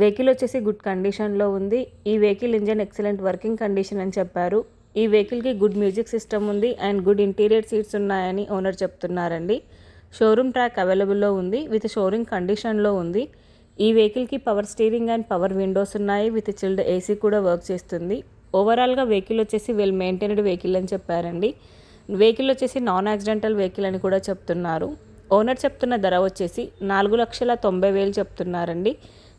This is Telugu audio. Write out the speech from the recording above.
వెహికల్ వచ్చేసి గుడ్ కండిషన్లో ఉంది. ఈ vehicle engine excellent working condition అని చెప్పారు. ఈ వెహికల్కి గుడ్ మ్యూజిక్ సిస్టమ్ ఉంది అండ్ గుడ్ ఇంటీరియర్ సీట్స్ ఉన్నాయని ఓనర్ చెప్తున్నారండి. షోరూమ్ ట్రాక్ అవైలబుల్లో ఉంది విత్ షోరూమ్ కండిషన్లో ఉంది. ఈ వెహికల్కి power steering and power windows ఉన్నాయి విత్ చిల్డ్ ఏసీ కూడా వర్క్ చేస్తుంది. ఓవరాల్గా వెహికల్ వచ్చేసి వెల్ మెయింటైన్డ్ వెహికల్ అని చెప్పారండి. వెహికల్ వచ్చేసి నాన్ యాక్సిడెంటల్ వెహికల్ అని కూడా చెప్తున్నారు. ఓనర్ చెప్తున్న ధర వచ్చేసి నాలుగు లక్షల తొంభై వేలు చెప్తున్నారండి.